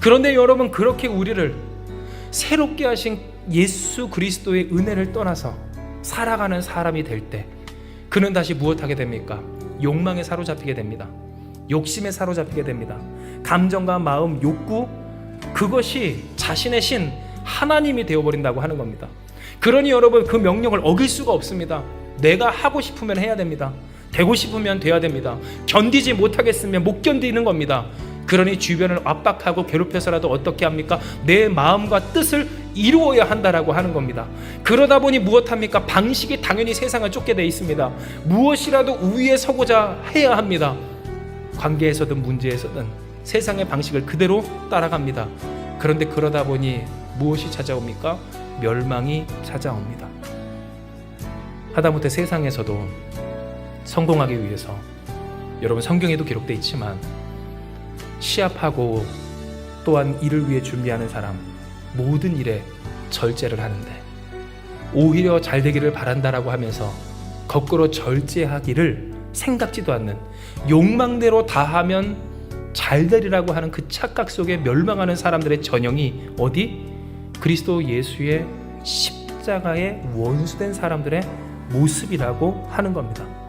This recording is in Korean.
그런데 여러분 그렇게 우리를 새롭게 하신 예수 그리스도의 은혜를 떠나서 살아가는 사람이 될 때 그는 다시 무엇하게 됩니까? 욕망에 사로잡히게 됩니다. 욕심에 사로잡히게 됩니다. 감정과 마음, 욕구 그것이 자신의 신 하나님이 되어버린다고 하는 겁니다. 그러니 여러분 그 명령을 어길 수가 없습니다. 내가 하고 싶으면 해야 됩니다. 되고 싶으면 돼야 됩니다. 견디지 못하겠으면 못 견디는 겁니다. 그러니 주변을 압박하고 괴롭혀서라도 어떻게 합니까? 내 마음과 뜻을 이루어야 한다라고 하는 겁니다. 그러다 보니 무엇합니까? 방식이 당연히 세상을 쫓게 돼 있습니다. 무엇이라도 우위에 서고자 해야 합니다. 관계에서든 문제에서든 세상의 방식을 그대로 따라갑니다. 그런데 그러다 보니 무엇이 찾아옵니까? 멸망이 찾아옵니다. 하다못해 세상에서도 성공하기 위해서 여러분 성경에도 기록돼 있지만 시합하고 또한 이를 위해 준비하는 사람 모든 일에 절제를 하는데 오히려 잘 되기를 바란다라고 하면서 거꾸로 절제하기를 생각지도 않는 욕망대로 다 하면 잘 되리라고 하는 그 착각 속에 멸망하는 사람들의 전형이 어디 그리스도 예수의 십자가의 원수된 사람들의 모습이라고 하는 겁니다.